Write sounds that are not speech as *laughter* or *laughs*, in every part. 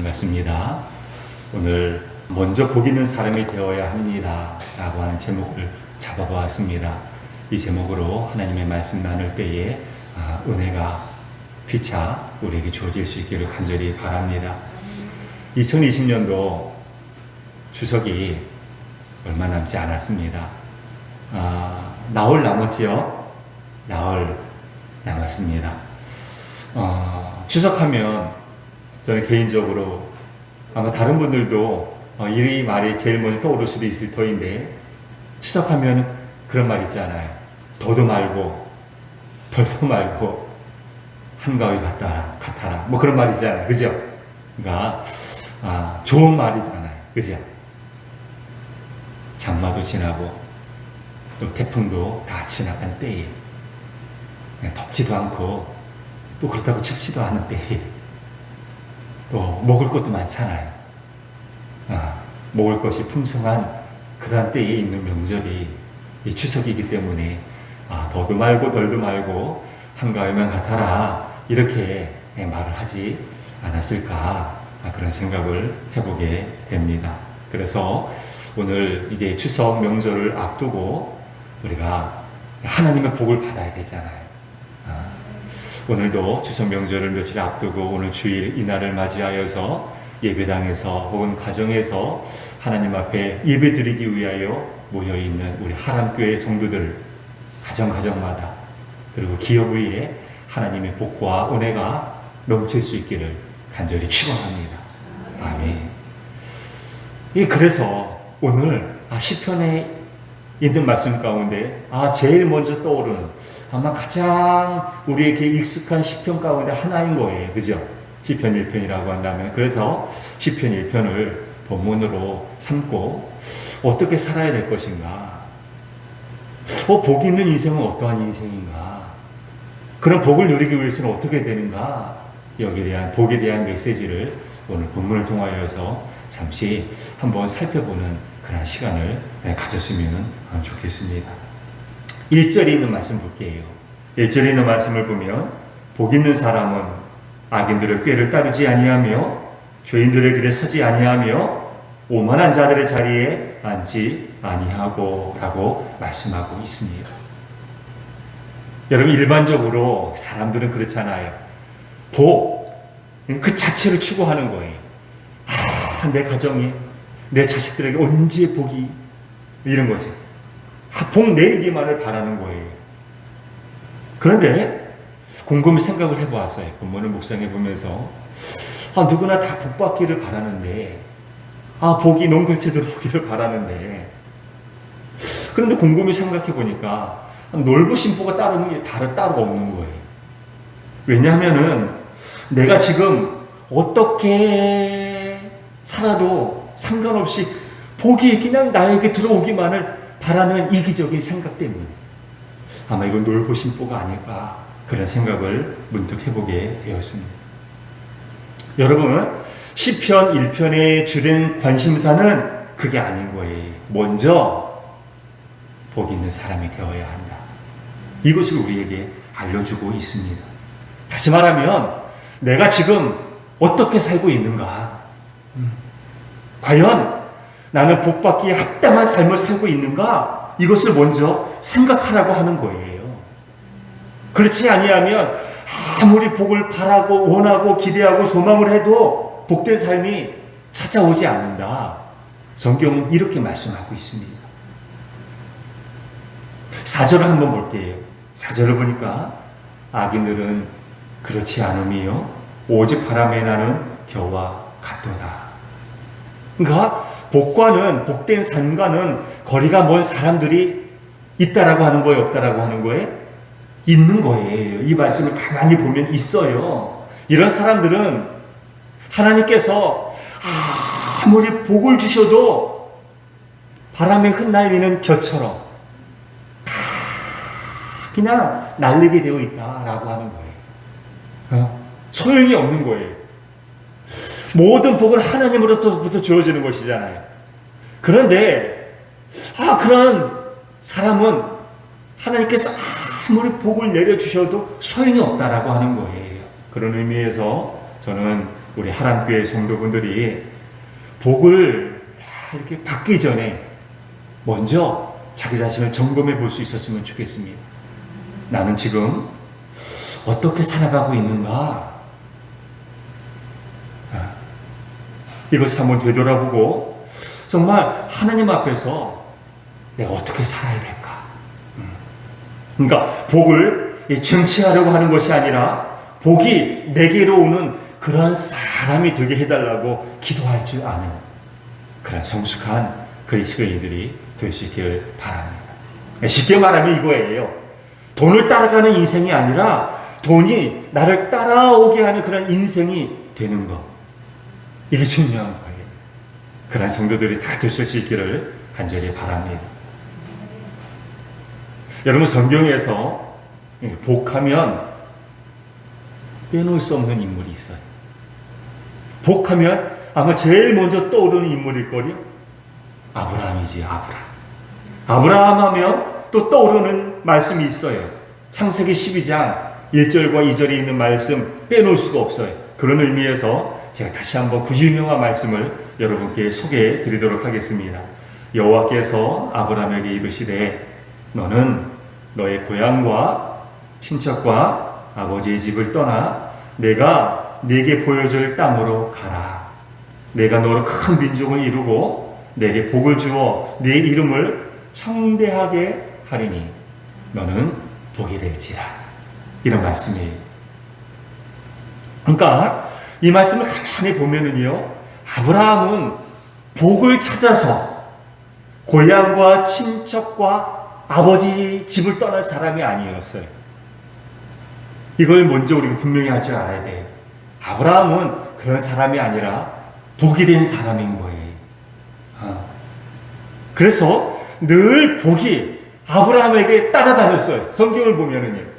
반갑습니다. 오늘 먼저 복 있는 사람이 되어야 합니다. 라고 하는 제목을 잡아보았습니다. 이 제목으로 하나님의 말씀 나눌 때에 아, 은혜가 피차 우리에게 주어질 수 있기를 간절히 바랍니다. 2020년도 추석이 얼마 남지 않았습니다. 아, 나흘 남았지요? 나흘 남았습니다. 어, 추석하면 저는 개인적으로 아마 다른 분들도 어, 이 말이 제일 먼저 떠오를 수도 있을 터인데 추석하면 그런 말 있잖아요. 더도 말고 덜도 말고 한가위 같아라, 같아라. 뭐 그런 말 있잖아요. 그죠? 그러니까 아, 좋은 말이잖아요. 그죠? 장마도 지나고 또 태풍도 다 지나간 때에 네, 덥지도 않고 또 그렇다고 춥지도 않은 때에 또 먹을 것도 많잖아요. 아, 먹을 것이 풍성한 그러한 때에 있는 명절이 이 추석이기 때문에 아, 더도 말고 덜도 말고 한가위만 같아라 이렇게 예, 말을 하지 않았을까 아, 그런 생각을 해보게 됩니다. 그래서 오늘 이제 추석 명절을 앞두고 우리가 하나님의 복을 받아야 되잖아요. 아, 오늘도 추석 명절을 며칠 앞두고 오늘 주일 이날을 맞이하여서 예배당에서 혹은 가정에서 하나님 앞에 예배 드리기 위하여 모여 있는 우리 하람교회 성도들 가정 가정마다 그리고 기업 위에 하나님의 복과 은혜가 넘칠 수 있기를 간절히 축원합니다. 아멘. 예, 그래서 오늘 아, 시편에 있는 말씀 가운데 아 제일 먼저 떠오르는 아마 가장 우리에게 익숙한 시편 가운데 하나인 거예요. 그죠? 시편 1편이라고 한다면 그래서 시편 1편을 본문으로 삼고 어떻게 살아야 될 것인가? 어, 복 있는 인생은 어떠한 인생인가? 그런 복을 누리기 위해서는 어떻게 되는가? 여기에 대한 복에 대한 메시지를 오늘 본문을 통하여서 잠시 한번 살펴보는 그런 시간을 네, 가졌으면 좋겠습니다. 1절에 있는 말씀 볼게요. 1절에 있는 말씀을 보면 복 있는 사람은 악인들의 꾀를 따르지 아니하며 죄인들의 길에 서지 아니하며 오만한 자들의 자리에 앉지 아니하고 라고 말씀하고 있습니다. 여러분 일반적으로 사람들은 그렇잖아요. 복, 그 자체를 추구하는 거예요. 아, 내 가정에, 내 자식들에게 언제 복이 이런 거죠. 아, 복 내리기만을 바라는 거예요. 그런데 곰곰이 생각을 해보았어요. 본문을 묵상해 보면서 아, 누구나 다 복 받기를 바라는데 아 복이 농글채 들어오기를 바라는데 그런데 곰곰이 생각해 보니까 놀부신 따르는 게 다른 따로 없는 거예요. 왜냐하면은 내가 지금 어떻게 살아도 상관없이 복이 그냥 나에게 들어오기만을 바라는 이기적인 생각 때문에 아마 이건 놀고 심보가 아닐까 그런 생각을 문득 해보게 되었습니다. 여러분 시편 1편의 주된 관심사는 그게 아닌 거예요. 먼저 복 있는 사람이 되어야 한다. 이것을 우리에게 알려주고 있습니다. 다시 말하면 내가 지금 어떻게 살고 있는가? 음. 과연 나는 복받기에 합당한 삶을 살고 있는가? 이것을 먼저 생각하라고 하는 거예요. 그렇지 아니하면 아무리 복을 바라고 원하고 기대하고 소망을 해도 복된 삶이 찾아오지 않는다. 성경은 이렇게 말씀하고 있습니다. 사절을 한번 볼게요. 사절을 보니까 악인들은 그렇지 않음이요 오직 바람에 나는 겨와 같도다. 그러니까 복과는 복된 삶과는 거리가 먼 사람들이 있다라고 하는 거예요, 없다라고 하는 거예요? 있는 거예요. 이 말씀을 가만히 보면 있어요. 이런 사람들은 하나님께서 아무리 복을 주셔도 바람에 흩날리는 겨처럼 그냥 날리게 되어 있다라고 하는 거예요. 어? 소용이 없는 거예요. 모든 복은 하나님으로부터 주어지는 것이잖아요. 그런데 아 그런 사람은 하나님께서 아무리 복을 내려주셔도 소용이 없다라고 하는 거예요. 그런 의미에서 저는 우리 하람교회 성도분들이 복을 이렇게 받기 전에 먼저 자기 자신을 점검해 볼 수 있었으면 좋겠습니다. 나는 지금 어떻게 살아가고 있는가? 이것을 한번 되돌아보고 정말 하나님 앞에서 내가 어떻게 살아야 될까? 음. 그러니까 복을 이 쟁취하려고 하는 것이 아니라 복이 내게로 오는 그러한 사람이 되게 해달라고 기도할 줄 아는 그런 성숙한 그리스도인들이 될 수 있기를 바랍니다. 쉽게 말하면 이거예요. 돈을 따라가는 인생이 아니라 돈이 나를 따라오게 하는 그런 인생이 되는 것. 이게 중요한 거예요. 그런 성도들이 다 될 수 있기를 간절히 바랍니다. 여러분 성경에서 복하면 빼놓을 수 없는 인물이 있어요. 복하면 아마 제일 먼저 떠오르는 인물일 거요. 아브라함이지 아브라함. 아브라함 하면 또 떠오르는 말씀이 있어요. 창세기 12장 1절과 2절에 있는 말씀 빼놓을 수가 없어요. 그런 의미에서 제가 다시 한번 그 유명한 말씀을 여러분께 소개해 드리도록 하겠습니다. 여호와께서 아브라함에게 이르시되 너는 너의 고향과 친척과 아버지의 집을 떠나 내가 네게 보여줄 땅으로 가라. 내가 너로 큰 민족을 이루고 내게 복을 주어 네 이름을 창대하게 하리니 너는 복이 될지라. 이런 말씀이에요. 그러니까 이 말씀을 가만히 보면은요. 아브라함은 복을 찾아서 고향과 친척과 아버지 집을 떠날 사람이 아니었어요. 이걸 먼저 우리가 분명히 할 줄 알아야 돼요. 아브라함은 그런 사람이 아니라 복이 된 사람인 거예요. 어. 그래서 늘 복이 아브라함에게 따라다녔어요. 성경을 보면은요.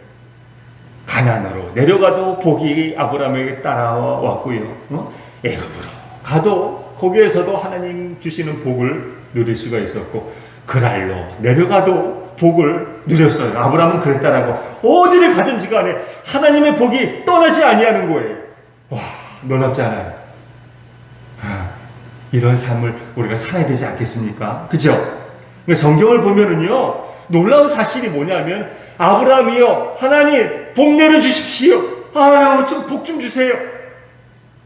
가난으로 내려가도 복이 아브라함에게 따라왔고요. 어? 애굽으로 가도 거기에서도 하나님 주시는 복을 누릴 수가 있었고 그랄로 내려가도 복을 누렸어요. 아브라함은 그랬다라고 어디를 가든지 간에 하나님의 복이 떠나지 아니하는 거예요. 와 놀랍잖아요. 아, 이런 삶을 우리가 살아야 되지 않겠습니까? 그죠? 성경을 보면은요 놀라운 사실이 뭐냐면 아브라함이요 하나님 복 내려 주십시오. 아유 좀 복 좀 주세요.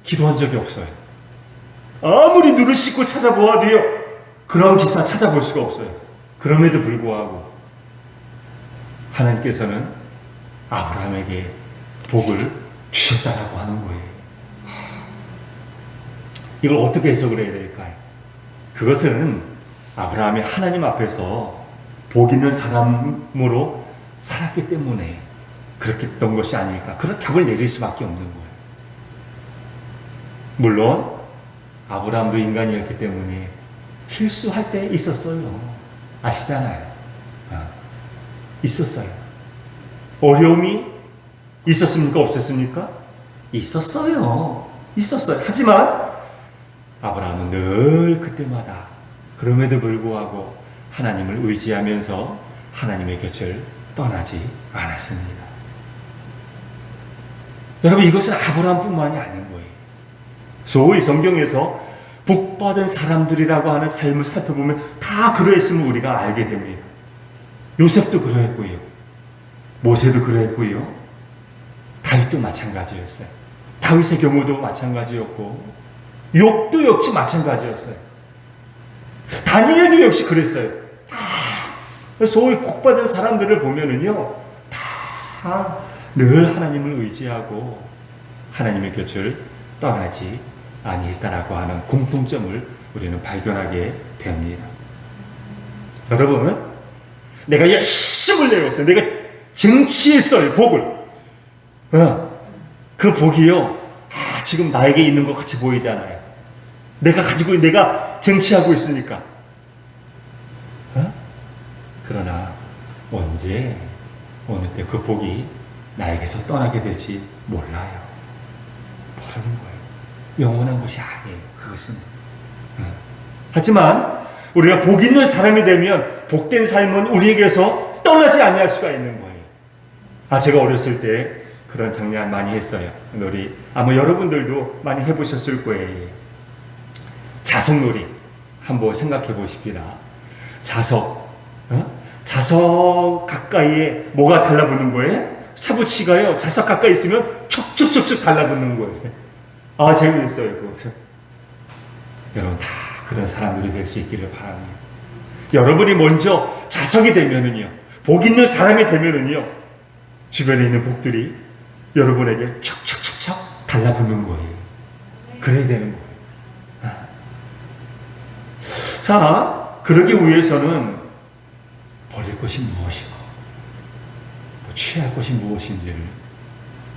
기도한 적이 없어요. 아무리 눈을 씻고 찾아보아도요 그런 기사 찾아볼 수가 없어요. 그럼에도 불구하고 하나님께서는 아브라함에게 복을 주셨다라고 하는 거예요. 이걸 어떻게 해석을 해야 될까요? 그것은 아브라함이 하나님 앞에서 복 있는 사람으로 살았기 때문에 그렇게 했던 것이 아닐까. 그런 답을 내릴 수밖에 없는 거예요. 물론 아브라함도 인간이었기 때문에 실수할 때 있었어요. 아시잖아요. 아, 있었어요. 어려움이 있었습니까? 없었습니까? 있었어요. 있었어요. 하지만 아브라함은 늘 그때마다 그럼에도 불구하고 하나님을 의지하면서 하나님의 곁을 떠나지 않았습니다. 여러분 이것은 아브라함뿐만이 아닌 거예요. 소위 성경에서 복받은 사람들이라고 하는 삶을 살펴보면 다 그러했음을 우리가 알게 됩니다. 요셉도 그러했고요. 모세도 그러했고요. 다윗도 마찬가지였어요. 다윗의 경우도 마찬가지였고 욕도 역시 마찬가지였어요. 다니엘도 역시 그랬어요. 다 소위 복받은 사람들을 보면은요, 다 늘 하나님을 의지하고 하나님의 곁을 떠나지 아니했다라고 하는 공통점을 우리는 발견하게 됩니다. 여러분, 내가 열심을 내었어요. 내가 쟁취했어요, 복을. 어, 그 복이요, 아, 지금 나에게 있는 것 같이 보이잖아요. 내가 가지고, 내가 쟁취하고 있으니까. 어? 그러나, 언제, 어느 때 그 복이 나에게서 떠나게 될지 몰라요. 모르는 거예요. 영원한 것이 아니에요. 그것은. 어. 하지만 우리가 복 있는 사람이 되면 복된 삶은 우리에게서 떠나지 아니할 수가 있는 거예요. 아 제가 어렸을 때 그런 장난 많이 했어요. 놀이. 아마 여러분들도 많이 해보셨을 거예요. 자석놀이 한번 생각해 보십시다. 자석, 어? 자석 가까이에 뭐가 달라붙는 거예요? 사부치가요. 자석 가까이 있으면 촉촉촉촉 달라붙는 거예요. 아 재미있어요. 그거. 여러분 다 그런 사람들이 될 수 있기를 바랍니다. 여러분이 먼저 자석이 되면은요, 복 있는 사람이 되면은요, 주변에 있는 복들이 여러분에게 촉촉촉촉 달라붙는 거예요. 그래야 되는 거예요. 아. 자, 그러기 위해서는 버릴 것이 무엇이고, 또 취할 것이 무엇인지를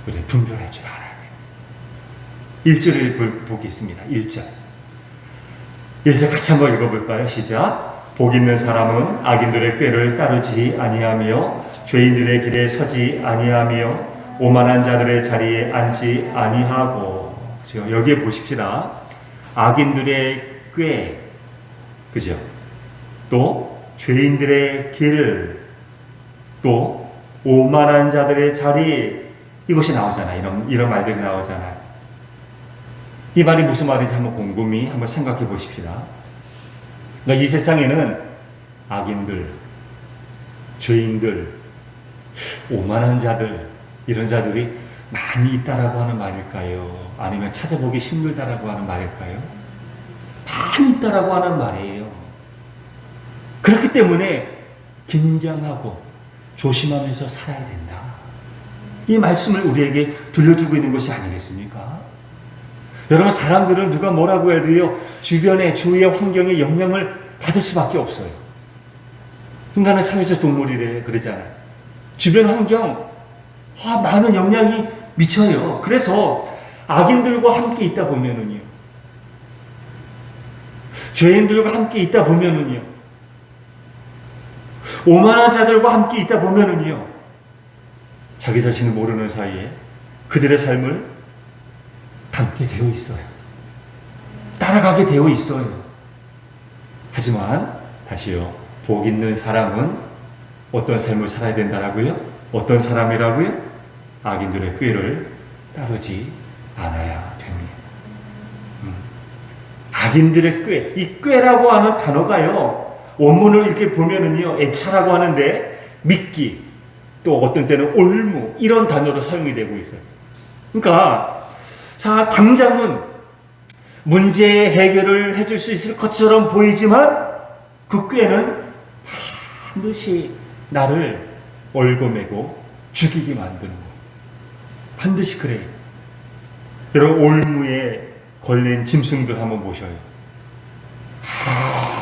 우리 분별할 줄 알아야 돼요. 1절을 볼- 보겠습니다. 1절. 1절 같이 한번 읽어볼까요? 시작. 복 있는 사람은 악인들의 꾀를 따르지 아니하며 죄인들의 길에 서지 아니하며 오만한 자들의 자리에 앉지 아니하고 그죠? 여기에 보십시다. 악인들의 꾀 그죠? 또 죄인들의 길, 또 오만한 자들의 자리 이것이 나오잖아요. 이런 이런 말들이 나오잖아요. 이 말이 무슨 말인지 한번 곰곰이 한번 생각해 보십시다. 그러니까 이 세상에는 악인들, 죄인들, 오만한 자들 이런 자들이 많이 있다라고 하는 말일까요? 아니면 찾아보기 힘들다라고 하는 말일까요? 많이 있다라고 하는 말이에요. 그렇기 때문에 긴장하고 조심하면서 살아야 된다. 이 말씀을 우리에게 들려주고 있는 것이 아니겠습니까? 여러분, 사람들은 누가 뭐라고 해도요, 주변의, 주위의 환경에 영향을 받을 수밖에 없어요. 인간은 사회적 동물이래, 그러잖아요. 주변 환경, 아, 많은 영향이 미쳐요. 그래서 악인들과 함께 있다 보면은요, 죄인들과 함께 있다 보면은요, 오만한 자들과 함께 있다 보면은요, 자기 자신을 모르는 사이에 그들의 삶을 담게 되어 있어요. 따라가게 되어 있어요. 하지만, 다시요, 복 있는 사람은 어떤 삶을 살아야 된다라고요? 어떤 사람이라고요? 악인들의 꾀를 따르지 않아야 됩니다. 음. 악인들의 꾀, 이 꾀라고 하는 단어가요, 원문을 이렇게 보면은요, 애차라고 하는데, 믿기, 또 어떤 때는 올무, 이런 단어로 사용이 되고 있어요. 그러니까, 자, 당장은 문제 해결을 해줄 수 있을 것처럼 보이지만, 그 꾀는 반드시 나를 얼거매고 죽이게 만드는 거예요. 반드시 그래요. 여러분, 올무에 걸린 짐승들 한번 보셔요.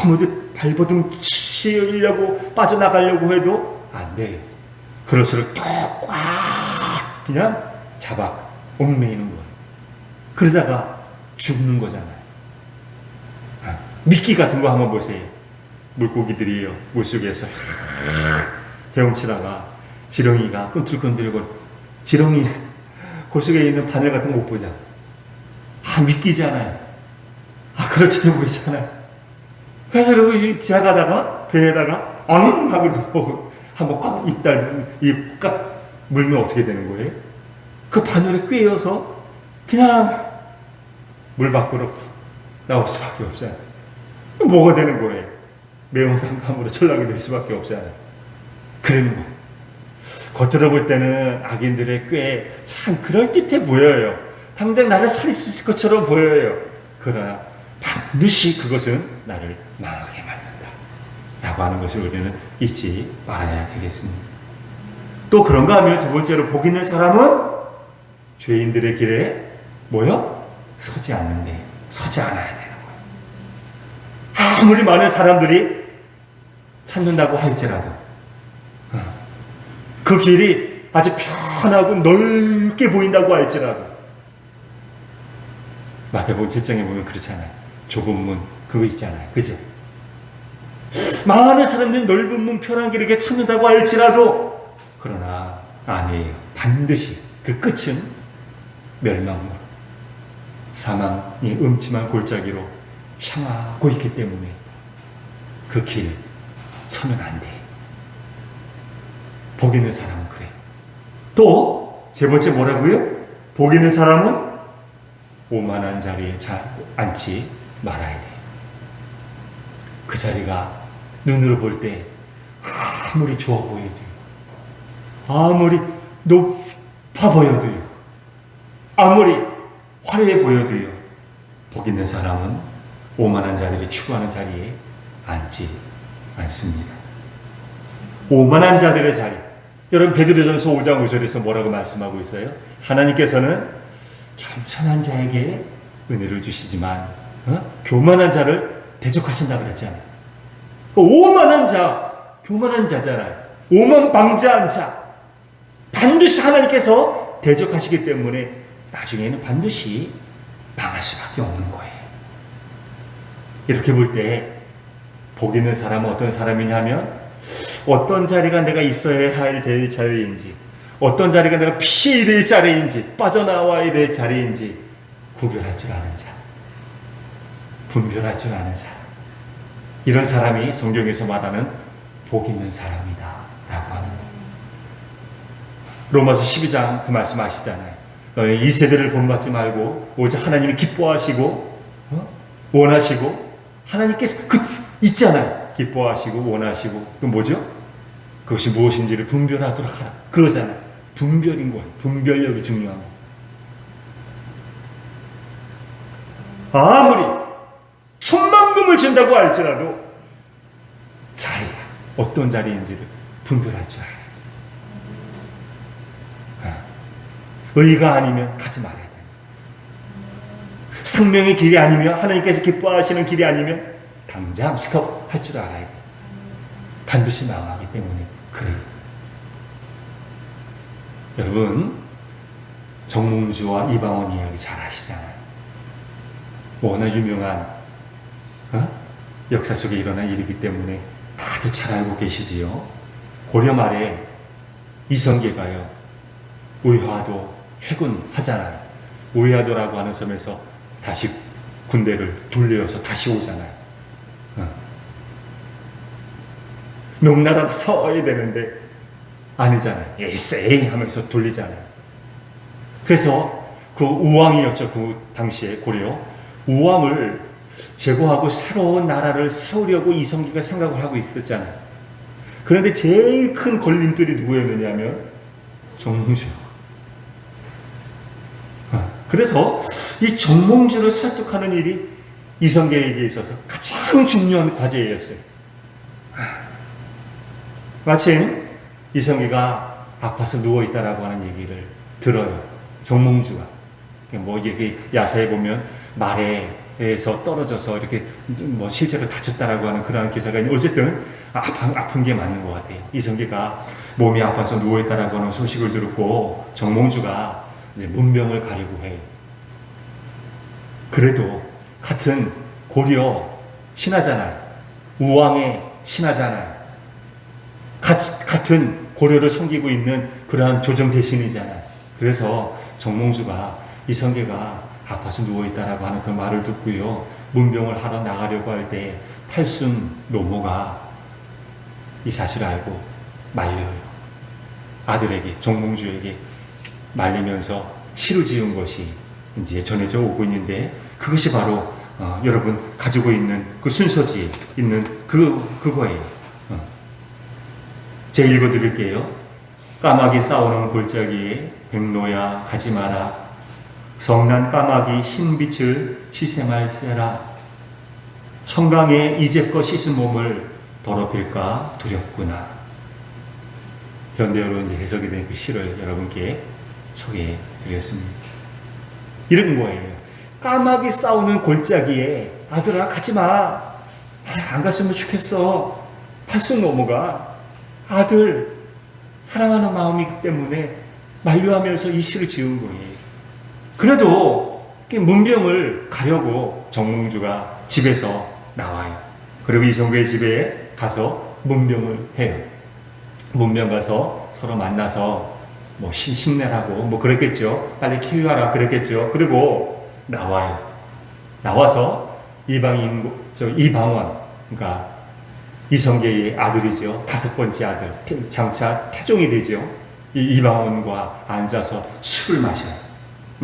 아무도 발버둥 치려고 빠져나가려고 해도 안 돼요. 그럴수록 또꽉 그냥 잡아 얽매이는 거예요. 그러다가 죽는 거잖아요. 아, 미끼 같은 거 한번 보세요. 물고기들이요 물속에서 *laughs* 헤엄치다가 지렁이가 끈틀끈들고 지렁이 그 속에 있는 바늘 같은 거 못 보자. 아 미끼잖아요. 아 그렇지 되고 있잖아요. 그래서 그러고 지나가다가 배에다가 앙 하고 뭐 한번 꽉 입달 입꽉 물면 어떻게 되는 거예요? 그 바늘에 꿰어서 그냥 물 밖으로 나올 수밖에 없잖아요. 뭐가 되는 거예요? 매운 단감으로 전락이 될 수밖에 없잖아요. 그러는 거예요. 겉으로 볼 때는 악인들의 꽤 참 그럴듯해 보여요. 당장 나를 살릴 수 있을 것처럼 보여요. 그러나 반드시 그것은 나를 망하게 만든다. 라고 하는 것을 우리는 잊지 말아야 되겠습니다. 또 그런가 하면 두 번째로 복 있는 사람은 죄인들의 길에 뭐요? 서지 않는데 서지 않아야 되는 거예요. 아무리 많은 사람들이 찾는다고 할지라도 어, 그 길이 아주 편하고 넓게 보인다고 할지라도 마태복음 7장에 보면 그렇잖아요. 좁은 문 그거 있잖아요. 그죠? 많은 사람들이 넓은 문 편한 길 이렇게 찾는다고 할지라도 그러나 아니에요. 반드시 그 끝은 멸망으로 사망이 음침한 골짜기로 향하고 있기 때문에 그 길 서면 안 돼. 복 있는 사람은 그래. 또 세 번째 뭐라고요? 복 있는 사람은 오만한 자리에 자, 앉지 말아야 돼. 그 자리가 눈으로 볼 때 아무리 좋아 보여도 아무리 높아 보여도요. 아무리 화려해 보여도요. 복 있는 사람은 오만한 자들이 추구하는 자리에 앉지 않습니다. 오만한 자들의 자리. 여러분 베드로전서 5장 5절에서 뭐라고 말씀하고 있어요? 하나님께서는 겸손한 자에게 은혜를 주시지만 어? 교만한 자를 대적하신다 그랬잖아요. 그 오만한 자, 교만한 자잖아요. 오만 방자한 자. 반드시 하나님께서 대적하시기 때문에 나중에는 반드시 망할 수밖에 없는 거예요. 이렇게 볼 때 복 있는 사람은 어떤 사람이냐면 어떤 자리가 내가 있어야 할 될 자리인지 어떤 자리가 내가 피해야 될 자리인지 빠져나와야 될 자리인지 구별할 줄 아는 자 분별할 줄 아는 사람. 이런 사람이 성경에서 말하는 복 있는 사람이다 라고 하는 거예요 로마서 12장 그 말씀 아시잖아요. 너희 이 세대를 본받지 말고 오직 하나님이 기뻐하시고 어? 원하시고 하나님께서 그 있잖아요. 기뻐하시고 원하시고. 또 뭐죠? 그것이 무엇인지를 분별하도록 하라. 그거잖아요. 분별인 거예요. 분별력이 중요한 거 아무리 천만금을 준다고 할지라도 자리가 어떤 자리인지를 분별할 줄 알아요 아, 의가 아니면 가지 말아야 돼. 생명의 길이 아니면 하나님께서 기뻐하시는 길이 아니면 당장 스톱 할 줄 알아야 돼. 반드시 망하기 때문에 그래요 여러분 정몽주와 이방원 이야기 잘 아시잖아요. 워낙 유명한 어? 역사 속에 일어난 일이기 때문에 다들 잘 알고 계시지요. 고려 말에 이성계가요 의화도 해군 하잖아요. 의화도라고 하는 섬에서 다시 군대를 돌려서 다시 오잖아요. 어. 명나라가 싸워야 되는데 아니잖아요. 에세이 하면서 돌리잖아요. 그래서 그 우왕이었죠. 그 당시에 고려 우왕을 제거하고 새로운 나라를 세우려고 이성기가 생각을 하고 있었잖아요. 그런데 제일 큰 걸림돌이 누구였느냐면 정몽주. 아, 그래서 이 정몽주를 설득하는 일이 이성계에게 있어서 가장 중요한 과제였어요. 아, 마침 이성계가 아파서 누워 있다라고 하는 얘기를 들어요. 정몽주가 뭐 이렇게 야사에 보면 말에 에서 떨어져서 이렇게 뭐 실제로 다쳤다라고 하는 그러한 기사가 있는데 어쨌든 아픈, 아픈 게 맞는 것 같아요. 이성계가 몸이 아파서 누워있다라고 하는 소식을 듣고 정몽주가 이제 문병을 가리고 해요. 그래도 같은 고려 신하잖아요. 우왕의 신하잖아요. 같, 같은 고려를 섬기고 있는 그러한 조정 대신이잖아요. 그래서 정몽주가 이성계가 아파서 누워있다라고 하는 그 말을 듣고요. 문병을 하러 나가려고 할때 탈순 노모가 이 사실을 알고 말려요. 아들에게, 정몽주에게 말리면서 시를 지은 것이 이제 전해져 오고 있는데 그것이 바로 어, 여러분 가지고 있는 그 순서지에 있는 그, 그거예요. 어. 제가 읽어드릴게요. 까마귀 싸우는 골짜기에 백로야 가지 마라 성난 까마귀 흰 빛을 희생할세라. 청강에 이제껏 씻은 몸을 더럽힐까 두렵구나. 현대어로 해석이 된 그 시를 여러분께 소개해 드렸습니다. 이런 거예요. 까마귀 싸우는 골짜기에 아들아 가지마. 아, 안 갔으면 좋겠어. 팔순 노모가. 아들 사랑하는 마음이기 때문에 만류하면서 이 시를 지은 거예요 그래도 문병을 가려고 정몽주가 집에서 나와요. 그리고 이성구의 집에 가서 문병을 해요. 문병 가서 서로 만나서 뭐 심내라고 뭐 그랬겠죠. 빨리 키우라 그랬겠죠. 그리고 나와요. 나와서 이방인 저 이방원 그러니까 이성계의 아들이죠. 다섯 번째 아들 장차 태종이 되죠. 이 이방원과 앉아서 술을 마셔요.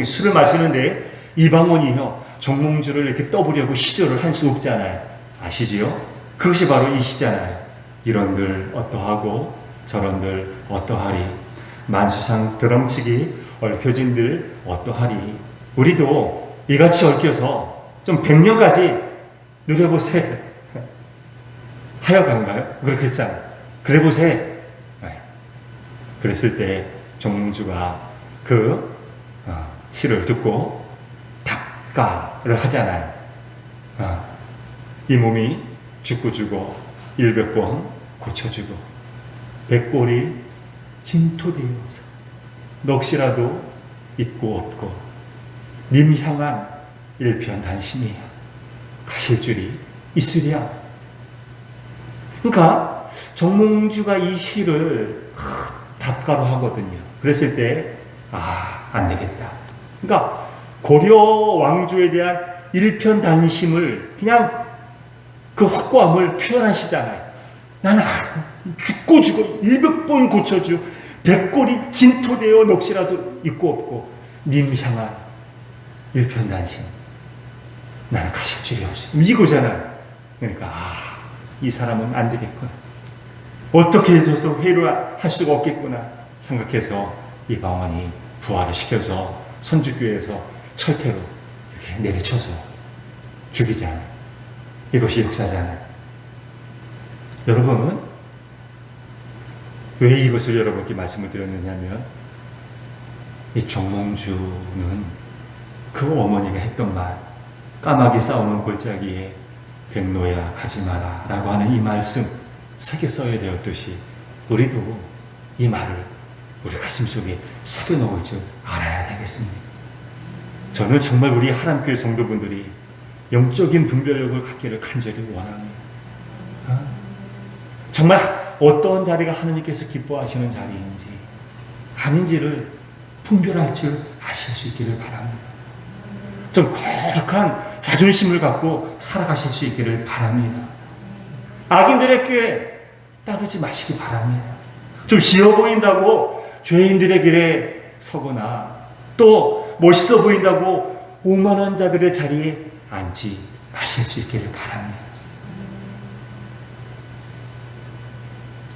술을 마시는데 이방원이요 정몽주를 이렇게 떠보려고 시도를 할 수 없잖아요. 아시지요? 그것이 바로 이 시잖아요. 이런들 어떠하고 저런들 어떠하리 만수상 드럼치기 얽혀진들 어떠하리 우리도 이같이 얽혀서 좀 백년까지 누려보세 *laughs* 하여간가요? 그렇겠잖아요. 그래보세 네. 그랬을 때 정몽주가 그 어, 시를 듣고 답가를 하잖아요. 어, 이 몸이 죽고 주고 일백 번 고쳐주고 백골이 진토되어서 넋이라도 있고 없고 님 향한 일편단심이야 가실 줄이 있으랴 그러니까 정몽주가 이 시를 하, 답가로 하거든요 그랬을 때 아, 안 되겠다. 그러니까 고려 왕조에 대한 일편단심을 그냥 그 확고함을 표현하시잖아요. 나는 죽고 죽어 일백 번 고쳐주 백골이 진토되어 넋이라도 있고 없고 님 향한 일편단심 나는 가실 줄이 없어 이거잖아요. 그러니까 아, 이 사람은 안 되겠구나. 어떻게 해줘서 회로할 수가 없겠구나 생각해서 이 방언이 부활을 시켜서 선주교에서 철퇴로 이렇게 내려쳐서 죽이잖아요. 이것이 역사잖아요. 여러분, 왜 이것을 여러분께 말씀을 드렸느냐면, 이 정몽주는 그 어머니가 했던 말, 까마귀 싸우는 골짜기에 백로야 가지 마라 라고 하는 이 말씀 새겨 써야 되었듯이 우리도 이 말을 우리 가슴 속에 새겨 넣을 줄 알아야 되겠습니다. 저는 정말 우리 하람교회 성도분들이 영적인 분별력을 갖기를 간절히 원합니다. 어? 정말 어떤 자리가 하나님께서 기뻐하시는 자리인지 아닌지를 분별할 줄 아실 수 있기를 바랍니다. 좀 거룩한 자존심을 갖고 살아가실 수 있기를 바랍니다. 악인들의 꾀에 따르지 마시기 바랍니다. 좀 지어 보인다고 죄인들의 길에 서거나 또 멋있어 보인다고 오만한 자들의 자리에 앉지 마실 수 있기를 바랍니다.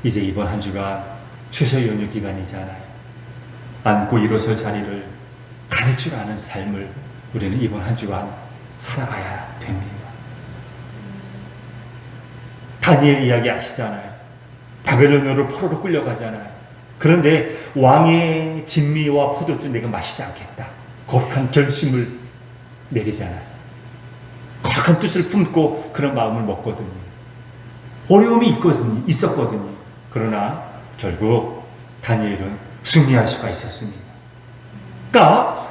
이제 이번 한 주가 추석 연휴 기간이잖아요. 앉고 일어설 자리를 가릴 줄 아는 삶을 우리는 이번 한 주간 살아가야 됩니다. 다니엘 이야기 아시잖아요. 바벨론으로 포로로 끌려가잖아요. 그런데 왕의 진미와 포도주 내가 마시지 않겠다. 거룩한 결심을 내리잖아요. 거룩한 뜻을 품고 그런 마음을 먹거든요. 어려움이 있거든요. 있었거든요. 그러나 결국 다니엘은 승리할 수가 있었습니다. 그러니까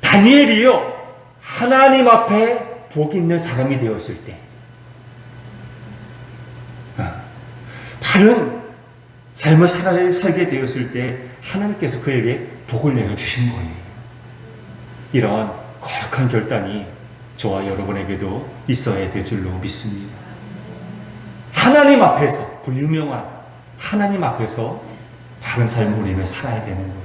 다니엘이요 하나님 앞에 복 있는 사람이 되었을 때 아, 바른 살아, 살게 되었을 때 하나님께서 그에게 복을 내려주신 거예요. 이런 거룩한 결단이 저와 여러분에게도 있어야 될 줄로 믿습니다. 하나님 앞에서 그 유명한 하나님 앞에서 바른 삶을 우리는 살아야 되는 거예요.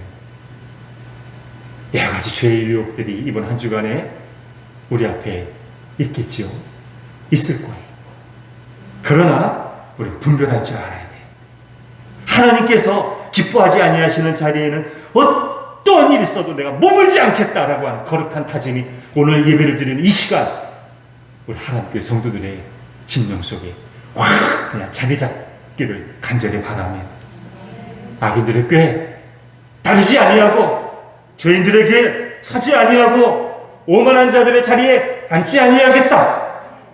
여러 가지 죄의 유혹들이 이번 한 주간에 우리 앞에 있겠죠. 있을 거예요. 그러나 우리 분별할 줄 알아야 돼. 하나님께서 기뻐하지 아니하시는 자리에는 어떤 일이 있어도 내가 머물지 않겠다라고 하는 거룩한 다짐이 오늘 예배를 드리는 이 시간 우리 하나님께 성도들의 심령 속에 확 그냥 자리 잡기를 간절히 바랍니다. 악인들의 꾀 따르지 아니하고 죄인들에게 서지 아니하고 오만한 자들의 자리에 앉지 아니하겠다.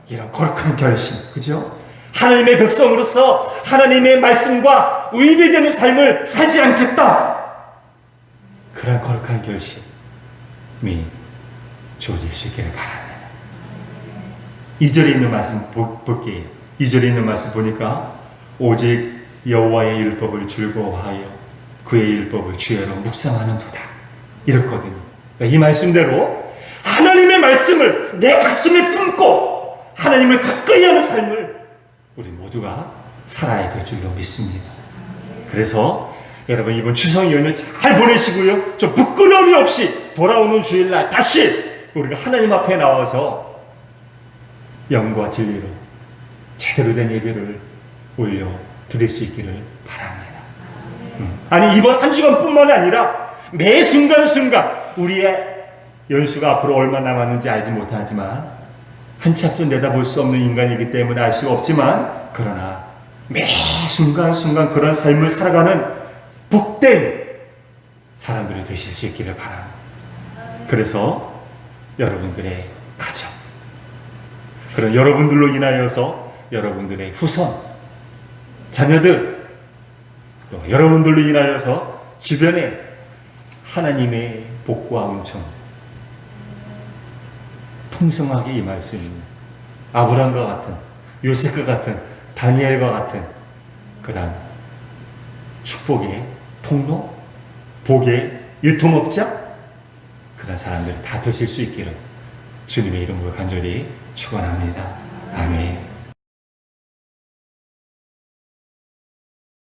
이런 거룩한 결심, 그죠? 하나님의 백성으로서 하나님의 말씀과 위배되는 삶을 살지 않겠다. 그런 거룩한 결심이 주어질 수 있기를 바랍니다. 2절에 있는 말씀 보- 볼게요. 2절에 있는 말씀 보니까 오직 여호와의 율법을 즐거워하여 그의 율법을 주야로 묵상하는도다. 이렇거든요. 그러니까 이 말씀대로 하나님의 말씀을 내 가슴에 품고 하나님을 가까이 하는 삶을 우리 모두가 살아야 될 줄로 믿습니다. 그래서 여러분 이번 추석 연휴 잘 보내시고요. 좀 부끄러움이 없이 돌아오는 주일날 다시 우리가 하나님 앞에 나와서 영과 진리로 제대로 된 예배를 올려 드릴 수 있기를 바랍니다. 음. 아니 이번 한 주간뿐만 아니라 매 순간순간 우리의 연수가 앞으로 얼마 남았는지 알지 못하지만 한 치 앞도 내다볼 수 없는 인간이기 때문에 알 수가 없지만 그러나 매 순간순간 그런 삶을 살아가는 복된 사람들이 되실 수 있기를 바랍니다. 그래서 여러분들의 가정 그런 여러분들로 인하여서 여러분들의 후손 자녀들 또 여러분들로 인하여서 주변에 하나님의 복과 은총 풍성하게 임할 수 있는 아브람과 같은 요셉과 같은 다니엘과 같은 그런 축복의 통로, 복의 유통업자 그런 사람들이 다 되실 수 있기를 주님의 이름으로 간절히 축원합니다. 아멘.